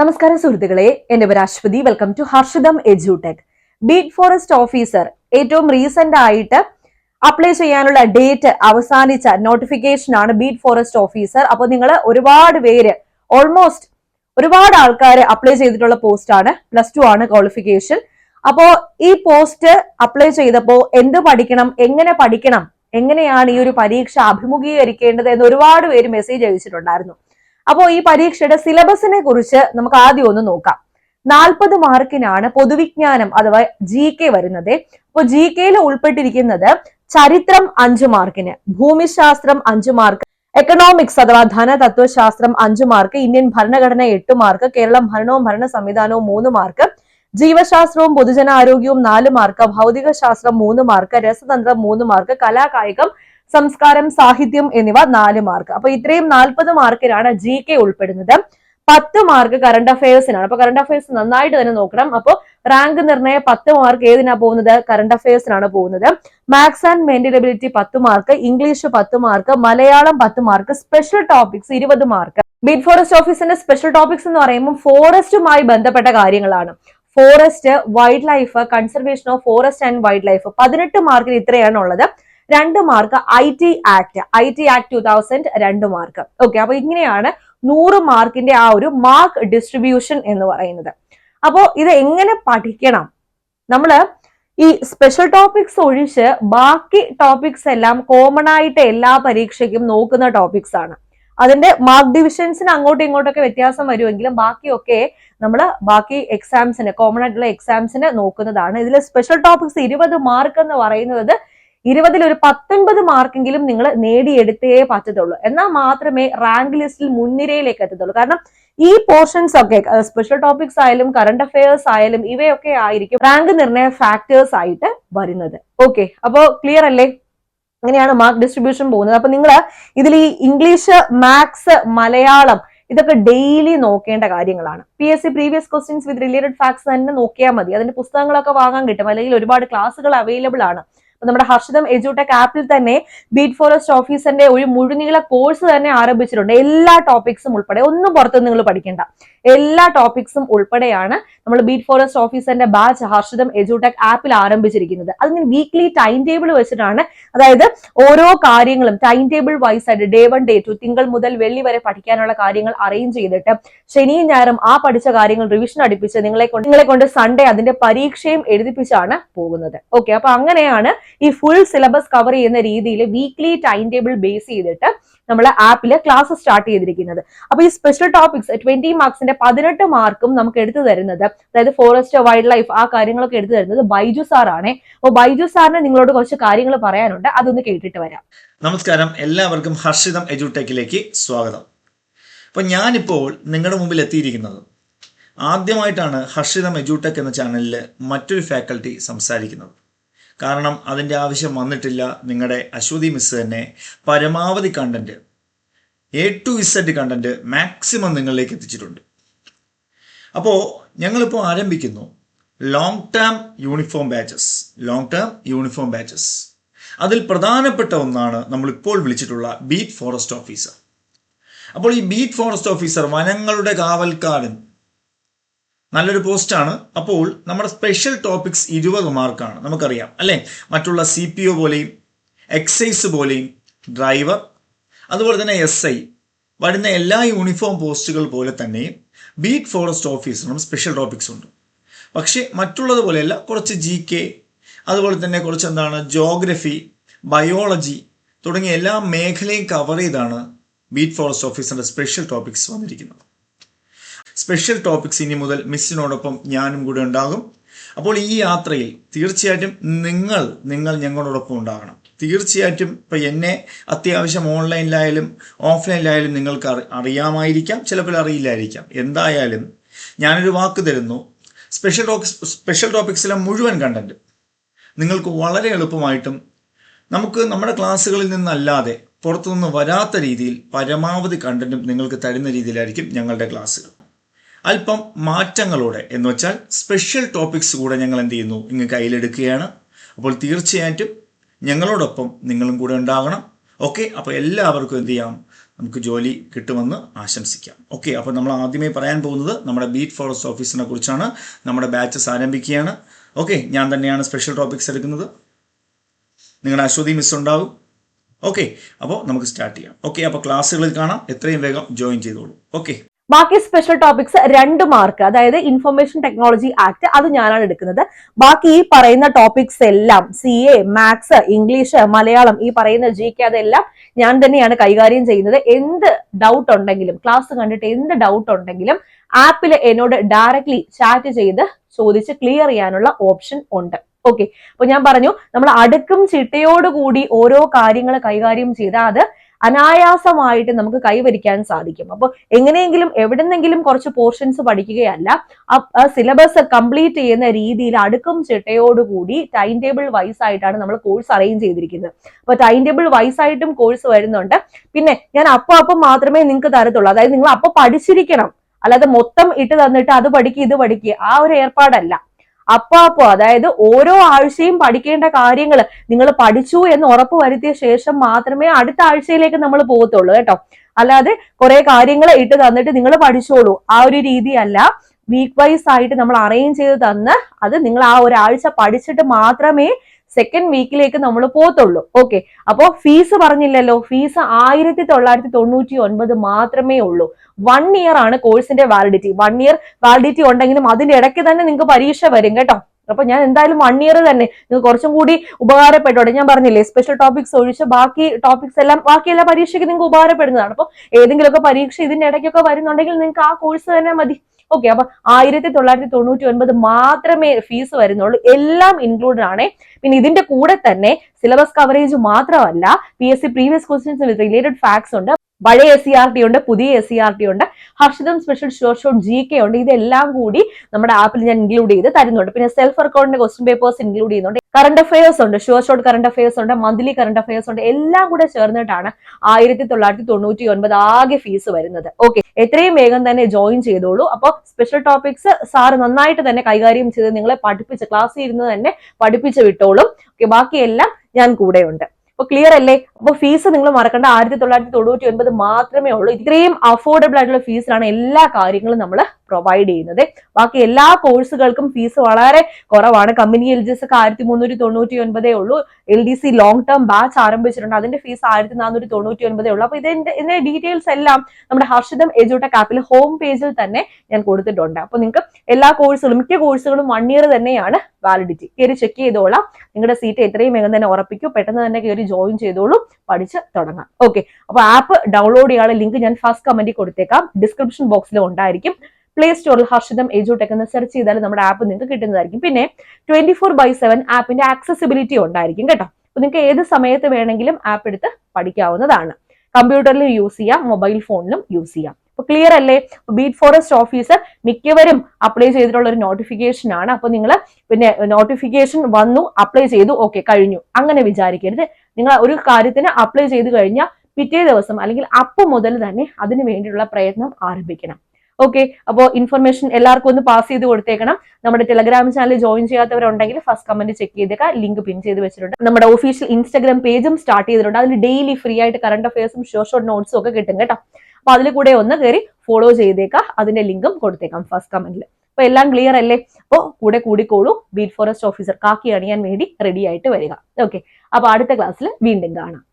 നമസ്കാരം സുഹൃത്തുക്കളെ. എന്റെ പേര് അശ്വതി. വെൽക്കം ടു ഹർഷിതം എജ്യൂടെക് ബീറ്റ് ഫോറസ്റ്റ് ഓഫീസർ ഏറ്റവും റീസെന്റ് ആയിട്ട് അപ്ലൈ ചെയ്യാനുള്ള ഡേറ്റ് അവസാനിച്ച നോട്ടിഫിക്കേഷൻ ആണ് ബീറ്റ് ഫോറസ്റ്റ് ഓഫീസർ അപ്പോൾ നിങ്ങൾ ഒരുപാട് പേര് ഓൾമോസ്റ്റ് ഒരുപാട് ആൾക്കാർ അപ്ലൈ ചെയ്തിട്ടുള്ള പോസ്റ്റ് ആണ് പ്ലസ് ടു ആണ് ക്വാളിഫിക്കേഷൻ അപ്പോ ഈ പോസ്റ്റ് അപ്ലൈ ചെയ്തപ്പോ എന്ത് പഠിക്കണം എങ്ങനെ പഠിക്കണം എങ്ങനെയാണ് ഈ ഒരു പരീക്ഷ അഭിമുഖീകരിക്കേണ്ടത് എന്ന് ഒരുപാട് പേര് മെസ്സേജ് അയച്ചിട്ടുണ്ടായിരുന്നു. അപ്പോൾ ഈ പരീക്ഷയുടെ സിലബസിനെ കുറിച്ച് നമുക്ക് ആദ്യം ഒന്ന് നോക്കാം. നാൽപ്പത് മാർക്കിനാണ് പൊതുവിജ്ഞാനം അഥവാ ജി കെ വരുന്നത്. അപ്പോൾ ജി കെയിൽ ഉൾപ്പെട്ടിരിക്കുന്നത് ചരിത്രം അഞ്ചു മാർക്കിന് ഭൂമിശാസ്ത്രം അഞ്ചു മാർക്ക് എക്കണോമിക്സ് അഥവാ ധനതത്വശാസ്ത്രം അഞ്ചു മാർക്ക് ഇന്ത്യൻ ഭരണഘടന എട്ട് മാർക്ക് കേരളം ഭരണവും ഭരണ സംവിധാനവും മൂന്ന് മാർക്ക് ജീവശാസ്ത്രവും പൊതുജനാരോഗ്യവും നാല് മാർക്ക് ഭൗതികശാസ്ത്രം മൂന്ന് മാർക്ക് രസതന്ത്രം മൂന്ന് മാർക്ക് കലാകായികം സംസ്കാരം സാഹിത്യം എന്നിവ നാല് മാർക്ക് അപ്പൊ ഇത്രയും നാൽപ്പത് മാർക്കിനാണ് ജി കെ ഉൾപ്പെടുന്നത്. പത്ത് മാർക്ക് കറണ്ട് അഫയേഴ്സിനാണ് അപ്പൊ കറണ്ട് അഫയേഴ്സ് നന്നായിട്ട് തന്നെ നോക്കണം. അപ്പോൾ റാങ്ക് നിർണയ പത്ത് മാർക്ക് ഏതിനാ പോകുന്നത്? കറണ്ട് അഫയേഴ്സിനാണ് പോകുന്നത്. മാത്സ് ആൻഡ് മെന്റലബിലിറ്റി പത്ത് മാർക്ക് ഇംഗ്ലീഷ് പത്ത് മാർക്ക് മലയാളം പത്ത് മാർക്ക് സ്പെഷ്യൽ ടോപ്പിക്സ് ഇരുപത് മാർക്ക് ബീറ്റ് ഫോറസ്റ്റ് ഓഫീസിന്റെ സ്പെഷ്യൽ ടോപ്പിക്സ് എന്ന് പറയുമ്പോൾ ഫോറസ്റ്റുമായി ബന്ധപ്പെട്ട കാര്യങ്ങളാണ്. Forest wild life conservation of forest and wild life പതിനെട്ട് മാർക്കിന് ഇത്രയാണ് ഉള്ളത്. രണ്ട് mark I T act I T act two thousand രണ്ട് മാർക്ക്. ഓക്കെ അപ്പൊ ഇങ്ങനെയാണ് നൂറ് മാർക്കിന്റെ ആ ഒരു മാർക്ക് ഡിസ്ട്രിബ്യൂഷൻ എന്ന് പറയുന്നത്. അപ്പോ ഇത് എങ്ങനെ പഠിക്കണം? നമ്മൾ ഈ സ്പെഷ്യൽ ടോപ്പിക്സ് ഒഴിച്ച് ബാക്കി ടോപ്പിക്സ് എല്ലാം കോമൺ ആയിട്ട് എല്ലാ പരീക്ഷയ്ക്കും നോക്കുന്ന ടോപ്പിക്സ് ആണ്. അതിന്റെ മാർക്ക് ഡിവിഷൻസിന് അങ്ങോട്ടും ഇങ്ങോട്ടൊക്കെ വ്യത്യാസം വരുമെങ്കിലും ബാക്കിയൊക്കെ നമ്മൾ ബാക്കി എക്സാംസിന് കോമൺ ആയിട്ടുള്ള എക്സാംസിന് നോക്കുന്നതാണ്. ഇതിൽ സ്പെഷ്യൽ ടോപ്പിക്സ് ഇരുപത് മാർക്ക് എന്ന് പറയുന്നത് ഇരുപതിൽ ഒരു പത്തൊൻപത് മാർക്കെങ്കിലും നിങ്ങൾ നേടിയെടുത്തേ പറ്റത്തുള്ളൂ. എന്നാൽ മാത്രമേ റാങ്ക് ലിസ്റ്റിൽ മുൻനിരയിലേക്ക് എത്തത്തുള്ളൂ. കാരണം ഈ പോർഷൻസ് ഒക്കെ സ്പെഷ്യൽ ടോപ്പിക്സ് ആയാലും കറണ്ട് അഫയേഴ്സ് ആയാലും ഇവയൊക്കെ ആയിരിക്കും റാങ്ക് നിർണയ ഫാക്ടേഴ്സ് ആയിട്ട് വരുന്നത്. ഓക്കെ അപ്പോ ക്ലിയർ അല്ലേ? അങ്ങനെയാണ് മാർക്ക് ഡിസ്ട്രിബ്യൂഷൻ പോകുന്നത്. അപ്പൊ നിങ്ങൾ ഇതിൽ ഈ ഇംഗ്ലീഷ് മാത്സ് മലയാളം ഇതൊക്കെ ഡെയിലി നോക്കേണ്ട കാര്യങ്ങളാണ്. P S C previous questions with related facts തന്നെ നോക്കിയാൽ മതി. അതിന്റെ പുസ്തകങ്ങളൊക്കെ വാങ്ങാൻ കിട്ടും. അല്ലെങ്കിൽ ഒരുപാട് ക്ലാസ്സുകൾ അവൈലബിൾ ആണ്. നമ്മുടെ ഹർഷിതം എജുടെക് ആപ്പിൽ തന്നെ ബീറ്റ് ഫോറസ്റ്റ് ഓഫീസറിന്റെ ഒരു മുഴുനീള കോഴ്സ് തന്നെ ആരംഭിച്ചിട്ടുണ്ട്. എല്ലാ ടോപ്പിക്സും ഉൾപ്പെടെ ഒന്നും പുറത്ത് നിങ്ങൾ പഠിക്കേണ്ട. എല്ലാ ടോപ്പിക്സും ഉൾപ്പെടെയാണ് നമ്മൾ ബീറ്റ് ഫോറസ്റ്റ് ഓഫീസറിന്റെ ബാച്ച് ഹർഷിതം എജുടെക് ആപ്പിൽ ആരംഭിച്ചിരിക്കുന്നത്. അതിന് വീക്ക്ലി ടൈം ടേബിൾ വെച്ചിട്ടാണ് അതായത് ഓരോ കാര്യങ്ങളും ടൈം ടേബിൾ വൈസ് ആയിട്ട് ഡേ വൺ ഡേ ടു തിങ്കൾ മുതൽ വെള്ളി വരെ പഠിക്കാനുള്ള കാര്യങ്ങൾ അറേഞ്ച് ചെയ്തിട്ട് ശനിയും ഞായറും ആ പഠിച്ച കാര്യങ്ങൾ റിവിഷൻ അടുപ്പിച്ച് നിങ്ങളെ കൊണ്ട് നിങ്ങളെ കൊണ്ട് സൺഡേ അതിന്റെ പരീക്ഷയും എഴുതിപ്പിച്ചാണ് പോകുന്നത്. ഓക്കെ അപ്പൊ അങ്ങനെയാണ് ഈ ഫുൾ സിലബസ് കവർ ചെയ്യുന്ന രീതിയിൽ വീക്ക്ലി ടൈം ടേബിൾ ബേസ് ചെയ്തിട്ട് നമ്മൾ ആപ്പിൽ ക്ലാസ് സ്റ്റാർട്ട് ചെയ്തിരിക്കുന്നത്. അപ്പൊ ഈ സ്പെഷ്യൽ ടോപ്പിക്സ് ട്വന്റി മാർക്സിന്റെ പതിനെട്ട് മാർക്കും നമുക്ക് എടുത്തു തരുന്നത് അതായത് ഫോറസ്റ്റ് വൈൽഡ് ലൈഫ് ആ കാര്യങ്ങളൊക്കെ എടുത്തു തരുന്നത് ബൈജു സാറാണ് അപ്പോൾ ബൈജു സാറിന് നിങ്ങളോട് കുറച്ച് കാര്യങ്ങൾ പറയാനുണ്ട് അതൊന്ന് കേട്ടിട്ട് വരാം. നമസ്കാരം എല്ലാവർക്കും ഹർഷിതം എജുടെക്കിലേക്ക് സ്വാഗതം. അപ്പോൾ ഞാനിപ്പോൾ നിങ്ങളുടെ മുമ്പിൽ എത്തിയിരിക്കുന്നത് ആദ്യമായിട്ടാണ് ഹർഷിതം എജുടെക് എന്ന ചാനലിൽ മറ്റൊരു ഫാക്കൽറ്റി സംസാരിക്കുന്നത്. കാരണം അതിന്റെ ആവശ്യം വന്നിട്ടില്ല. നിങ്ങളുടെ അശ്വതി മിസ് തന്നെ പരമാവധി content A to Z content maximum നിങ്ങളിലേക്ക് എത്തിച്ചിട്ടുണ്ട്. അപ്പോൾ ഞങ്ങളിപ്പോൾ ആരംഭിക്കുന്നു. Long term uniform batches long term uniform batches അതിൽ പ്രധാനപ്പെട്ട ഒന്നാണ് നമ്മളിപ്പോൾ വിളിച്ചിട്ടുള്ള ബീറ്റ് ഫോറസ്റ്റ് ഓഫീസർ അപ്പോൾ ഈ ബീറ്റ് ഫോറസ്റ്റ് ഓഫീസർ വനങ്ങളുടെ കാവൽക്കാരൻ നല്ലൊരു പോസ്റ്റാണ്. അപ്പോൾ നമ്മുടെ സ്പെഷ്യൽ ടോപ്പിക്സ് ഇരുപത് മാർക്കാണ് നമുക്കറിയാം അല്ലേ? മറ്റുള്ള സി പി ഒ പോലെയും എക്സൈസ് പോലെയും ഡ്രൈവർ അതുപോലെ തന്നെ എസ് ഐ വരുന്ന എല്ലാ യൂണിഫോം പോസ്റ്റുകൾ പോലെ തന്നെ ബീറ്റ് ഫോറസ്റ്റ് ഓഫീസറിനും സ്പെഷ്യൽ ടോപ്പിക്സ് ഉണ്ട്. പക്ഷേ മറ്റുള്ളതുപോലെയല്ല കുറച്ച് ജി കെ അതുപോലെ തന്നെ കുറച്ച് എന്താണ് ജോഗ്രഫി ബയോളജി തുടങ്ങിയ എല്ലാ മേഖലയും കവർ ചെയ്താണ് ബീറ്റ് ഫോറസ്റ്റ് ഓഫീസറിന്റെ സ്പെഷ്യൽ ടോപ്പിക്സ് വന്നിരിക്കുന്നത്. സ്പെഷ്യൽ ടോപ്പിക്സ് ഇനി മുതൽ മിസ്സിനോടൊപ്പം ഞാനും കൂടെ ഉണ്ടാകും. അപ്പോൾ ഈ യാത്രയിൽ തീർച്ചയായിട്ടും നിങ്ങൾ നിങ്ങൾ ഞങ്ങളോടൊപ്പം ഉണ്ടാകണം. തീർച്ചയായിട്ടും ഇപ്പം എന്നെ അത്യാവശ്യം ഓൺലൈനിലായാലും ഓഫ്ലൈനിലായാലും നിങ്ങൾക്ക് അറി അറിയാമായിരിക്കാം ചിലപ്പോൾ അറിയില്ലായിരിക്കാം. എന്തായാലും ഞാനൊരു വാക്ക് തരുന്നു. സ്പെഷ്യൽ ടോപ്പിക്സ് സ്പെഷ്യൽ ടോപ്പിക്സിലെ മുഴുവൻ കണ്ടന്റ് നിങ്ങൾക്ക് വളരെ എളുപ്പമായിട്ടും നമുക്ക് നമ്മുടെ ക്ലാസ്സുകളിൽ നിന്നല്ലാതെ പുറത്തുനിന്ന് വരാത്ത രീതിയിൽ പരമാവധി കണ്ടന്റും നിങ്ങൾക്ക് തരുന്ന രീതിയിലായിരിക്കും ഞങ്ങളുടെ ക്ലാസ്സുകൾ. അല്പം മാറ്റങ്ങളോടെ എന്ന് വെച്ചാൽ സ്പെഷ്യൽ ടോപ്പിക്സ് കൂടെ ഞങ്ങൾ എന്ത് ചെയ്യുന്നു? ഇങ്ങ് കയ്യിലെടുക്കുകയാണ്. അപ്പോൾ തീർച്ചയായിട്ടും ഞങ്ങളോടൊപ്പം നിങ്ങളും കൂടെ ഉണ്ടാകണം ഓക്കെ അപ്പോൾ എല്ലാവർക്കും എന്ത് ചെയ്യാം? നമുക്ക് ജോലി കിട്ടുമെന്ന് ആശംസിക്കാം. ഓക്കെ അപ്പോൾ നമ്മൾ ആദ്യമേ പറയാൻ പോകുന്നത് നമ്മുടെ ബീറ്റ് ഫോറസ്റ്റ് ഓഫീസിനെ കുറിച്ചാണ്. നമ്മുടെ ബാച്ചസ് ആരംഭിക്കുകയാണ്. ഓക്കെ ഞാൻ തന്നെയാണ് സ്പെഷ്യൽ ടോപ്പിക്സ് എടുക്കുന്നത്. നിങ്ങളുടെ അശ്വതി മിസ് ഉണ്ടാവും. ഓക്കെ അപ്പോൾ നമുക്ക് സ്റ്റാർട്ട് ചെയ്യാം. ഓക്കെ അപ്പോൾ ക്ലാസ്സുകളിൽ കാണാം. എത്രയും വേഗം ജോയിൻ ചെയ്തോളൂ. ഓക്കെ ബാക്കി സ്പെഷ്യൽ ടോപ്പിക്സ് രണ്ട് മാർക്ക് അതായത് ഇൻഫർമേഷൻ ടെക്നോളജി ആക്ട് അത് ഞാനാണ് എടുക്കുന്നത്. ബാക്കി ഈ പറയുന്ന ടോപ്പിക്സ് എല്ലാം C A maths English Malayalam ഈ പറയുന്ന ജി കെ അതെല്ലാം ഞാൻ തന്നെയാണ് കൈകാര്യം ചെയ്യുന്നത്. എന്ത് ഡൗട്ട് ഉണ്ടെങ്കിലും ക്ലാസ് കണ്ടിട്ട് എന്ത് ഡൗട്ട് ഉണ്ടെങ്കിലും ആപ്പിൽ എന്നോട് ഡയറക്ട്ലി ചാറ്റ് ചെയ്ത് ചോദിച്ച് ക്ലിയർ ചെയ്യാനുള്ള ഓപ്ഷൻ ഉണ്ട്. ഓക്കെ അപ്പൊ ഞാൻ പറഞ്ഞു നമ്മൾ അടുക്കും ചിട്ടയോടുകൂടി ഓരോ കാര്യങ്ങൾ കൈകാര്യം ചെയ്താൽ അത് അനായാസമായിട്ട് നമുക്ക് കൈവരിക്കാൻ സാധിക്കും. അപ്പോൾ എങ്ങനെയെങ്കിലും എവിടെന്നെങ്കിലും കുറച്ച് പോർഷൻസ് പഠിക്കുകയല്ല സിലബസ് കംപ്ലീറ്റ് ചെയ്യുന്ന രീതിയിൽ അടുക്കും ചിട്ടയോടുകൂടി ടൈം ടേബിൾ വൈസ് ആയിട്ടാണ് നമ്മൾ കോഴ്സ് അറേഞ്ച് ചെയ്തിരിക്കുന്നത്. അപ്പൊ ടൈം ടേബിൾ വൈസ് ആയിട്ടും കോഴ്സ് വരുന്നുണ്ട്. പിന്നെ ഞാൻ അപ്പം അപ്പം മാത്രമേ നിങ്ങൾക്ക് തരത്തുള്ളൂ. അതായത് നിങ്ങൾ അപ്പൊ പഠിച്ചിരിക്കണം. അല്ലാതെ മൊത്തം ഇട്ട് തന്നിട്ട് അത് പഠിക്കുക ഇത് പഠിക്കുക ആ ഒരു ഏർപ്പാടല്ല. അപ്പാപ്പോ അതായത് ഓരോ ആഴ്ചയും പഠിക്കേണ്ട കാര്യങ്ങൾ നിങ്ങൾ പഠിച്ചു എന്ന് ഉറപ്പ് വരുത്തിയ ശേഷം മാത്രമേ അടുത്ത ആഴ്ചയിലേക്ക് നമ്മൾ പോകത്തുള്ളൂ കേട്ടോ. അല്ലാതെ കുറെ കാര്യങ്ങൾ ഇട്ട് തന്നിട്ട് നിങ്ങൾ പഠിച്ചോളൂ. ആ ഒരു രീതിയല്ല. വീക്ക് വൈസ് ആയിട്ട് നമ്മൾ അറേഞ്ച് ചെയ്ത് തന്ന് അത് നിങ്ങൾ ആ ഒരാഴ്ച പഠിച്ചിട്ട് മാത്രമേ സെക്കൻഡ് വീക്കിലേക്ക് നമ്മൾ പോകത്തുള്ളൂ. ഓക്കെ അപ്പോ ഫീസ് പറഞ്ഞില്ലല്ലോ. ഫീസ് ആയിരത്തി തൊള്ളായിരത്തി തൊണ്ണൂറ്റി ഒൻപത് മാത്രമേ ഉള്ളൂ. വൺ ഇയർ ആണ് കോഴ്സിന്റെ വാലിഡിറ്റി വൺ ഇയർ വാലിഡിറ്റി ഉണ്ടെങ്കിലും അതിന്റെ ഇടയ്ക്ക് തന്നെ നിങ്ങൾക്ക് പരീക്ഷ വരും കേട്ടോ. അപ്പൊ ഞാൻ എന്തായാലും വൺ ഇയർ തന്നെ. നിങ്ങൾക്ക് കുറച്ചും കൂടി ഉപകാരപ്പെട്ടോടെ ഞാൻ പറഞ്ഞില്ലേ സ്പെഷ്യൽ ടോപ്പിക്സ് ഒഴിച്ച് ബാക്കി ടോപ്പിക്സ് എല്ലാം ബാക്കി എല്ലാ പരീക്ഷയ്ക്ക് നിങ്ങൾക്ക് ഉപകാരപ്പെടുന്നതാണ്. അപ്പോൾ ഏതെങ്കിലുമൊക്കെ പരീക്ഷ ഇതിന്റെ ഇടയ്ക്കൊക്കെ വരുന്നുണ്ടെങ്കിൽ നിങ്ങൾക്ക് ആ കോഴ്സ് തന്നെ മതി. ഓക്കെ അപ്പൊ ആയിരത്തി തൊള്ളായിരത്തി തൊണ്ണൂറ്റി ഒൻപത് മാത്രമേ ഫീസ് വരുന്നുള്ളൂ. എല്ലാം ഇൻക്ലൂഡഡ് ആണ്. പിന്നെ ഇതിന്റെ കൂടെ തന്നെ സിലബസ് കവറേജ് മാത്രമല്ല P S C previous questions with related facts ഉണ്ട്. പഴയ എസ് സി ആർ ടി ഉണ്ട് പുതിയ എസ് സി ആർ ടി ഉണ്ട് Harshitham special sure shot G K ഉണ്ട്. ഇതെല്ലാം കൂടി നമ്മുടെ ആപ്പിൽ ഞാൻ ഇൻക്ലൂഡ് ചെയ്ത് തരുന്നുണ്ട്. പിന്നെ സെൽഫ് അക്കൗണ്ടിന്റെ ക്വസ്റ്റ്യൻ പേപ്പേഴ്സ് ഇൻക്ലൂഡ് ചെയ്യുന്നുണ്ട്. കറണ്ട് അഫയേഴ്സ് ഉണ്ട് ഷുവർ ഷോട്ട് കറണ്ട് അഫയേഴ്സ് ഉണ്ട് മന്ത്ലി കറണ്ട് അഫയേഴ്സ് ഉണ്ട്. എല്ലാം കൂടെ ചേർന്നിട്ടാണ് ആയിരത്തി തൊള്ളായിരത്തി തൊണ്ണൂറ്റി ഒൻപത് ആകെ ഫീസ് വരുന്നത്. ഓക്കെ എത്രയും വേഗം തന്നെ ജോയിൻ ചെയ്തോളൂ. അപ്പോൾ സ്പെഷ്യൽ ടോപ്പിക്സ് സാറ് നന്നായിട്ട് തന്നെ കൈകാര്യം ചെയ്ത് നിങ്ങളെ പഠിപ്പിച്ച് ക്ലാസ്സിൽ ഇരുന്ന് തന്നെ പഠിപ്പിച്ച് വിട്ടോളും. ഓക്കെ ബാക്കിയെല്ലാം ഞാൻ കൂടെയുണ്ട്. അപ്പൊ ക്ലിയർ അല്ലേ? അപ്പൊ ഫീസ് നിങ്ങൾ മറക്കേണ്ട. ആയിരത്തി തൊള്ളായിരത്തി തൊണ്ണൂറ്റി ഒൻപത് മാത്രമേ ഉള്ളൂ. ഇത്രയും അഫോർഡബിൾ ആയിട്ടുള്ള ഫീസിലാണ് എല്ലാ കാര്യങ്ങളും നമ്മൾ പ്രൊവൈഡ് ചെയ്യുന്നത്. ബാക്കി എല്ലാ കോഴ്സുകൾക്കും ഫീസ് വളരെ കുറവാണ്. കമ്പനി എൽ ജി എസ് ഒക്കെ ആയിരത്തി മുന്നൂറ്റി തൊണ്ണൂറ്റി ഒൻപതേ ഉള്ളൂ. L D C long term batch ആരംഭിച്ചിട്ടുണ്ട്. അതിന്റെ ഫീസ് ആയിരത്തി നാനൂറ്റി തൊണ്ണൂറ്റി ഒൻപതേ ഉള്ളൂ. അപ്പൊ ഇതിന്റെ ഇതിന്റെ ഡീറ്റെയിൽസ് എല്ലാം നമ്മുടെ ഹർഷിതം എജുടെക് ആപ്പിൽ ഹോം പേജിൽ തന്നെ ഞാൻ കൊടുത്തിട്ടുണ്ട്. അപ്പൊ നിങ്ങൾക്ക് എല്ലാ കോഴ്സുകളും മിക്ക കോഴ്സുകളും വൺ ഇയർ തന്നെയാണ് വാലിഡിറ്റി കയറി ചെക്ക് ചെയ്തോളാം. നിങ്ങളുടെ സീറ്റ് എത്രയും വേഗം തന്നെ ഉറപ്പിക്കൂ. പെട്ടെന്ന് തന്നെ കയറി ജോയിൻ ചെയ്തോളൂ. പഠിച്ച് തുടങ്ങാം. ഓക്കെ അപ്പൊ ആപ്പ് ഡൗൺലോഡ് ചെയ്യാനുള്ള ലിങ്ക് ഞാൻ ഫസ്റ്റ് കമന്റിൽ കൊടുത്തേക്കാം. ഡിസ്ക്രിപ്ഷൻ ബോക്സിലും ഉണ്ടായിരിക്കും. പ്ലേ സ്റ്റോറിൽ ഹർഷിതം എജുടെക് എന്ന് സെർച്ച് ചെയ്താൽ നമ്മുടെ ആപ്പ് നിങ്ങൾക്ക് കിട്ടുന്നതായിരിക്കും. പിന്നെ ട്വന്റി ഫോർ ബൈ സെവൻ ആപ്പിന്റെ ആക്സസിബിലിറ്റി ഉണ്ടായിരിക്കും കേട്ടോ. അപ്പൊ നിങ്ങൾക്ക് ഏത് സമയത്ത് വേണമെങ്കിലും ആപ്പ് എടുത്ത് പഠിക്കാവുന്നതാണ്. കമ്പ്യൂട്ടറിൽ യൂസ് ചെയ്യാം മൊബൈൽ ഫോണിലും യൂസ് ചെയ്യാം. അപ്പൊ ക്ലിയർ അല്ലേ? ബീറ്റ് ഫോറസ്റ്റ് ഓഫീസർ മിക്കവരും അപ്ലൈ ചെയ്തിട്ടുള്ള ഒരു നോട്ടിഫിക്കേഷൻ ആണ്. അപ്പൊ നിങ്ങൾ പിന്നെ നോട്ടിഫിക്കേഷൻ വന്നു അപ്ലൈ ചെയ്തു ഓക്കെ കഴിഞ്ഞു. അങ്ങനെ വിചാരിക്കരുത്. നിങ്ങൾ ഒരു കാര്യത്തിന് അപ്ലൈ ചെയ്ത് കഴിഞ്ഞാൽ പിറ്റേ ദിവസം അല്ലെങ്കിൽ അപ്പം മുതൽ തന്നെ അതിനു വേണ്ടിയുള്ള പ്രയത്നം ആരംഭിക്കണം. ഓക്കെ അപ്പോൾ ഇൻഫർമേഷൻ എല്ലാവർക്കും ഒന്ന് പാസ് ചെയ്ത് കൊടുത്തേക്കണം. നമ്മുടെ ടെലഗ്രാം ചാനൽ ജോയിൻ ചെയ്യാത്തവരുണ്ടെങ്കിൽ ഫസ്റ്റ് കമന്റ് ചെക്ക് ചെയ്തേക്കാം. ലിങ്ക് പിൻ ചെയ്ത് വെച്ചിട്ടുണ്ട്. നമ്മുടെ ഒഫീഷ്യൽ ഇൻസ്റ്റാഗ്രാം പേജും സ്റ്റാർട്ട് ചെയ്തിട്ടുണ്ട്. അതിൽ ഡെയിലി ഫ്രീ ആയിട്ട് കറണ്ട് അഫയേഴ്സും ഷോർ ഷോർട്ട് നോട്ട്സും ഒക്കെ കിട്ടും കേട്ടോ. അപ്പൊ അതിൽ കൂടെ ഒന്ന് കയറി ഫോളോ ചെയ്തേക്കാം. അതിന്റെ ലിങ്കും കൊടുത്തേക്കാം ഫസ്റ്റ് കമന്റിൽ അപ്പൊ എല്ലാം ക്ലിയർ അല്ലേ? അപ്പോൾ കൂടെ കൂടിക്കോളൂ. ബീറ്റ് ഫോറസ്റ്റ് ഓഫീസർ കാക്കി അണിയാൻ വേണ്ടി റെഡി ആയിട്ട് വരിക. ഓക്കെ അപ്പൊ അടുത്ത ക്ലാസ്സിൽ വീണ്ടും കാണാം.